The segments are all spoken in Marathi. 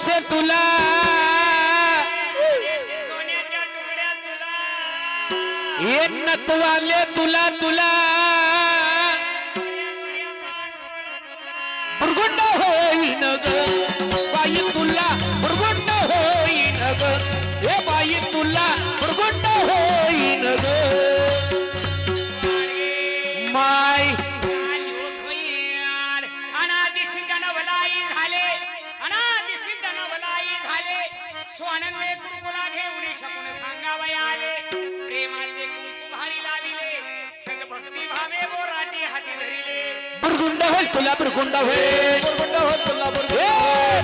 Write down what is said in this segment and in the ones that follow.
मावसे तुला. तुला. ये नतवाले तुला तुला. बुरगुंड होय तुला बुरगुंड होय बुरगुंड होय तुला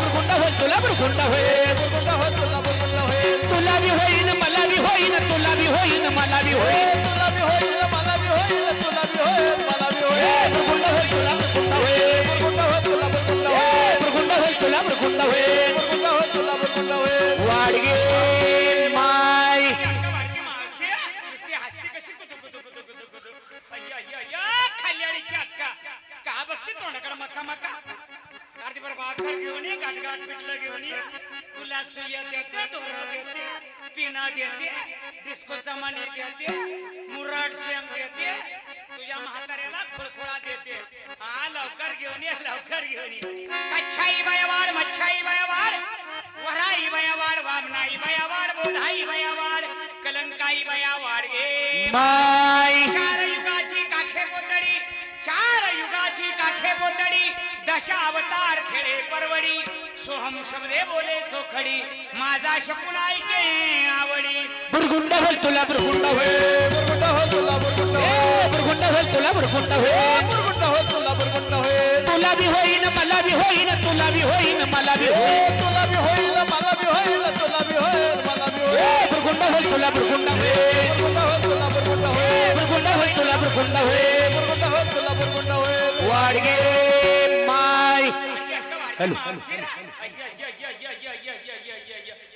बुरगुंड होय तुला बुरगुंड होय बुरगुंड होय तुला बुरगुंड होय तुला बी होईन मला बी होईन तुला बी होईन मला बी होईन तुला बी होईन मला बी होईन तुला बी होईन मला बी होईन बुरगुंड होय तुला बुरगुंड होय बुरगुंड होय तुला बुरगुंड होय बुरगुंड होय तुला बुरगुंड होय बुरगुंड होय अर्धी घेऊन गाठगाठ पिठलं घेऊन ये. तुला सुया देते दोर देते पिना देते डिस्कोचा मणी देते मुराड शेम देते. तुझ्या म्हाताऱ्याला खुळखुळा देते. हा लवकर घेऊन ये लवकर घेऊन ये. कच्छाई बयावाड मच्छाई बयावाड वराई बयावाड वामनाई बयावाड बोधाई बयावाड कलंकाई बयावाड गे दशा अवतार खेळे परवडी. सोहम शब्दे बोले चोखडी. माझा शकून ऐके आवडी. बुरगुंड होय तुला बुरगुंड होय बुरगुंड होय तुला बुरगुंड होय बुरगुंड होय तुला बुरगुंड होय बुरगुंड होय तुला बुरगुंड होय तुला बी होईन मला बी होईन तुला बी होईन मला बी होईन. तुला बी होईन मला बी होईन तुला बी होईन मला बी होय तुला बुरगुंड होय होय तुला बुरगुंड होय बुरगुंड होय तुला होय तुला बुरगुंड होय वाडगे माय हॅलो,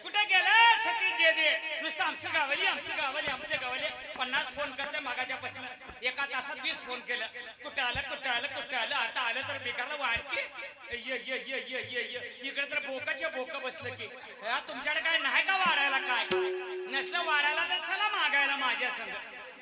कुठे गेला सती जे दे नुसतं आमचं गावली आमचं गावली आमच्या गावली. पन्नास फोन करते मागाच्या पासून एका तासात वीस फोन केलं. कुठं आलं कुठं आलं कुठं आलं? आता आलं तर बेकारला वाढते ये ये ये ये ये ये. इकडे तर बोकाच्या बोक बसलं की. तुमच्याकडे काय नाही का वाढायला काय? नसलं वाढायला तर चला मागायला माझ्या संग.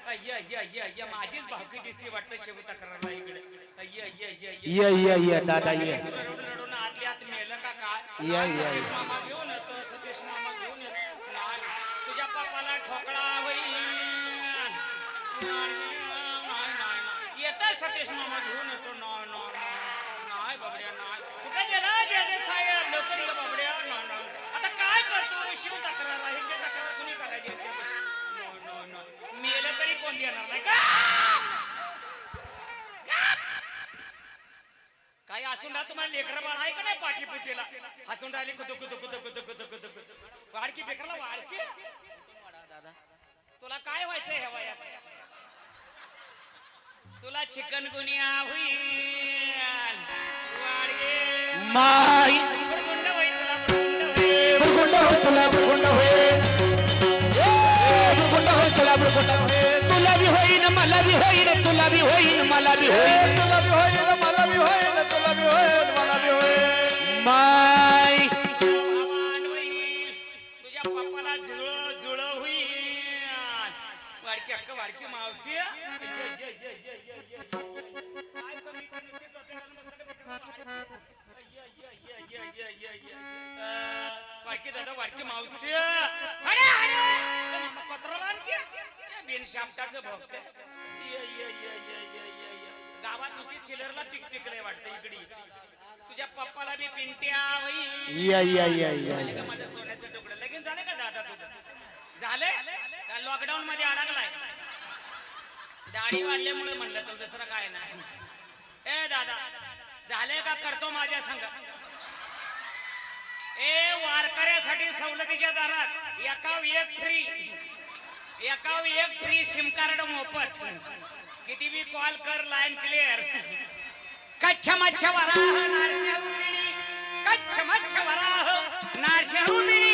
अय्या अय्या अय्या अय्या माझीच भावकी दिसती वाटतं शेवू तक्रारला इकडे. अय्या अय्या अय्या अय्या. ये ये ये दादा ये. रडून रडून आतल्या आत मेलं का काय? या, आज या, सतीश या. मामा घेऊन येतो सतीश मामा घेऊन येतो. नाही, तुझ्या पप्पाला ठोकळा होईल सतीश मामा घेऊन येतो. बाबड्या कुठे गेला? डेले साहेब लवकर ये बाबड्या. आता काय करतो? शिव तक्रार आहे ह्यांची तक्रार कुणी करायची? ह्यांच्यापाशी? नाही, नाही, नाही. मेलं तरी कोण देणार नाही? का? काही असून राहा तुम्हाला लेकरं बाळ आहे का नाही पाठी पुटीला हसून राहिले कुतु कुतु कुतु कुतु कुतु कुतु कुतु वाडकी बेकरला वाडकी. दादा तुला काय व्हायचंय ह्या वयात? तुला चिकन गुनिया होईल बुरगुंड होईल तुला बुरगुंड होईल बुरगुंड होय तुला बुरगुंड होय ए, बुरगुंड होय तुला बुरगुंड होय तुला बी होईन मला बी होईन तुला बी होईन मला बी होईन. तुला बी होईन मला बी होईन तुला बी होईन मला बी होईन. माय. तुझ्या पप्पाला जुळ जुळ होईल वाडकी अक्क वाडकी मावशी वाडकी दादा वाडकी मावशी अरे अरे ए, बिन शापटाचं भक्त गावात नुसती सिलरला पीक पिकलंय वाटतं इकडे. तुझ्या पप्पाला बी पिंट्या होईल या या या या झाले का माझं सोन्याचं तुकडं? लगीन झालं का दादा तुझं? झाले? का लॉकडाऊन मध्ये अडकलाय? दाढी वाढल्यामुळे म्हणलं तर दुसरं काय नाही. ए दादा झाले का करतो माझ्या संग? ए वारकऱ्यासाठी सवलतीच्या दारात एकाव एक फ्री एका एक फ्री सिम कार्ड मोफत. किती बी कॉल कर लाईन क्लिअर कच्छ मच्छ वराह कच्छ मच्छ वराह नारसिंहुमिणी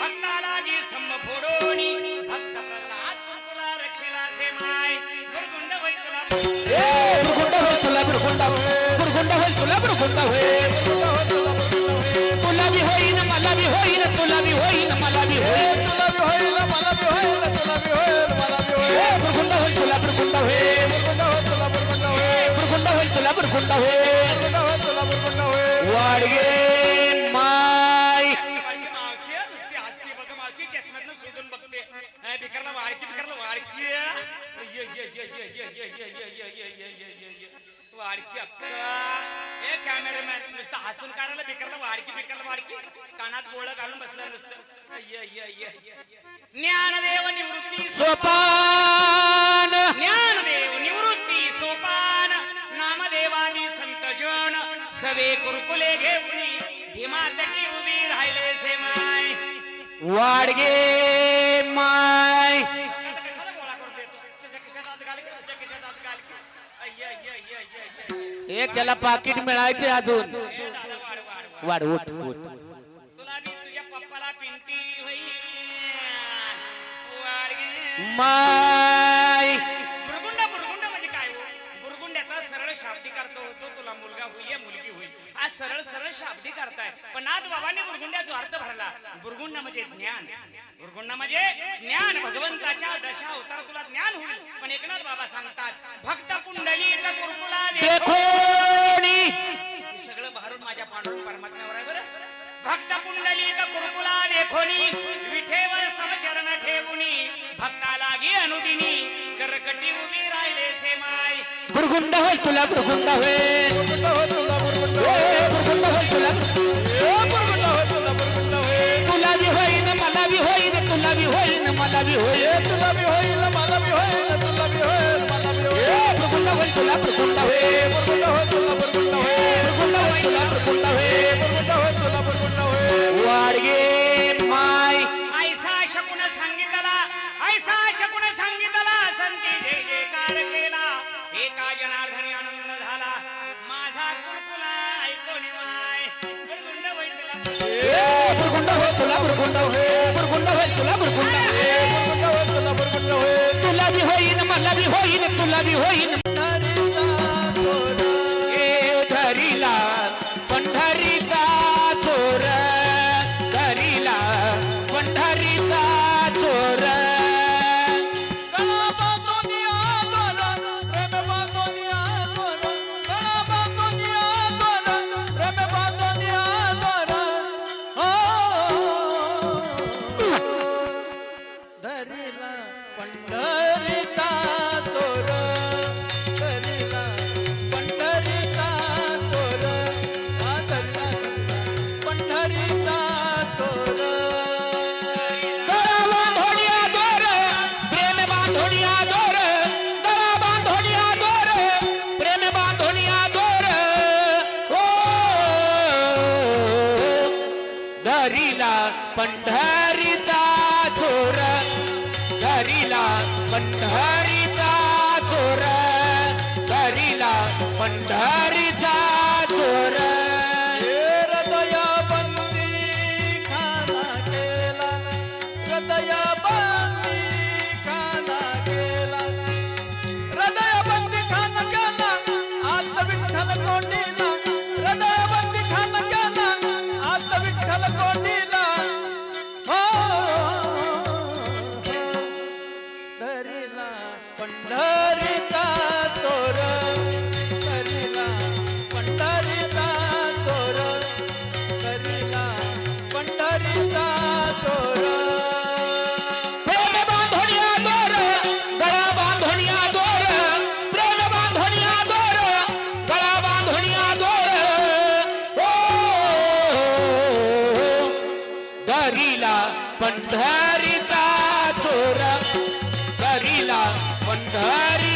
भक्ताला जी स्तंभ फोडोनी भक्त प्रल्हाद कुंकुला रक्षिला से माय. गुरगुंड वैकुला ए बुरगुंड होय तुला बुरगुंड होय. बुरगुंड होय तुला बुरगुंड होय. वाडगे माय चष्म्यातनं शोधून बघते बिकारला वाळकी बिकारला वाळकी वाडकी अक्का. ए कॅमेरामॅन नुसतं हसून काढायला बिकरला वाडकी बिकरला वाडकी कानात गोळ घालून बसला नुसतं. ज्ञानदेव निवृत्ती सोपान. ज्ञानदेव निवृत्ती सोपान. नामदेवानी संतजन सवे कुरकुले घेऊन. भीमातटी उभी राहिले से माय. वाडगे माय आता कशाला गोळा करून देतो तुझ्या खिशात हात घाल की तुझ्या खिशात हात घाल की अय्य, अय्य, अय्य, अय्य, अय्य. एक त्याला पाकिट मिळायचे अजून. वाढ उठ उठ. तुझ्या पप्पाला पिंटी. माय. बुरगुंड बुरगुंड म्हणजे काय हो? बुरगुंड्याचा सरळ शाब्दिक अर्थ होतो तुला मुलगा होईल या मुलगी होईल आज सरळ सरळ शाब्दिक अर्थ आहे पण आज बाबांनी बुरगुंड्याचा अर्थ भरला बुरगुंड म्हणजे ज्ञान. बुरगुंड म्हणजे ज्ञान. भगवंताच्या दशा अवतार तुला ज्ञान होईल. पण एकनाथ बाबा सांगतात भक्त कुरकुला देखो देखोनी हे सगळं भारून माझ्या पांडुरंग परमात्म्यावर आहे बरं. भक्त पुंडली कुरकुला देखोनी विठेवर समचरण ठेवुनी भक्ता लागी अनुदिनी करकटी उभी राहिले से माय. बुरगुंड होय तुला बुरगुंड होय. बुरगुंड होईल तुला बुरगुंड होईल बुरगुंड होईल तुला बुरगुंड होईल तुला बी होईन मला बी होईन. तुला बी होईन धरीला. पंढरीचा करिला पंढरीचा थोरा. करिला पंढरी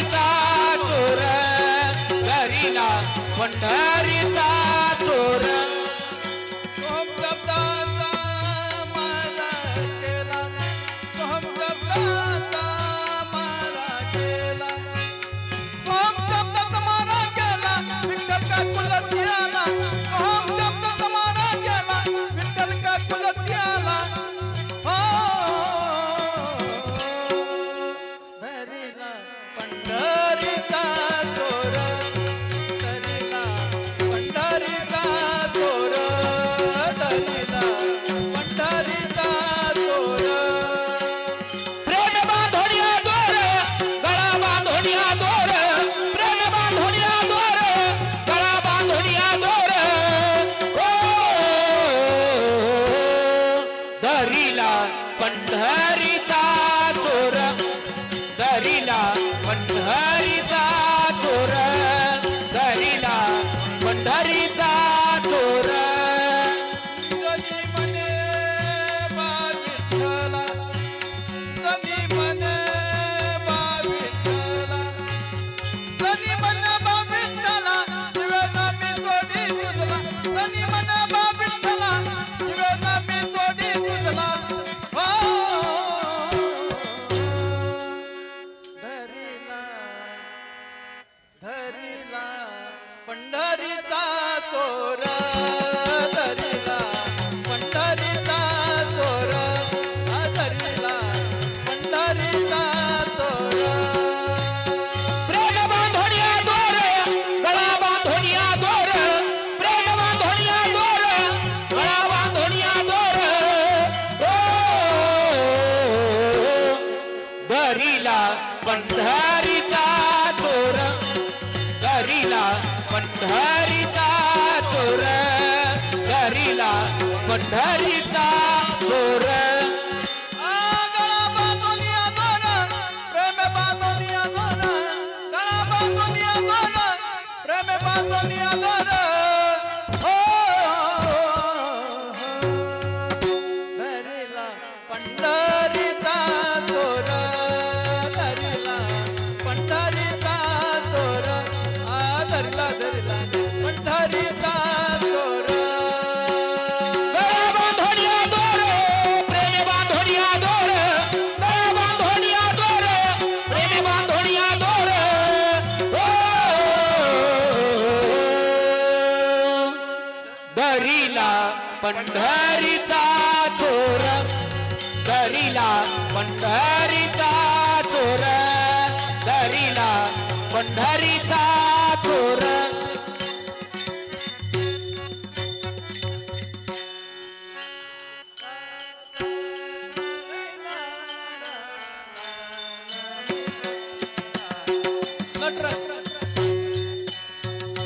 पंढरीता तोर करीला पंढरीता तोर प्रेम बांधनिया दोन पंढरीचा चोर दरीला पंढरीचा चोर दरीला पंढरीचा चोर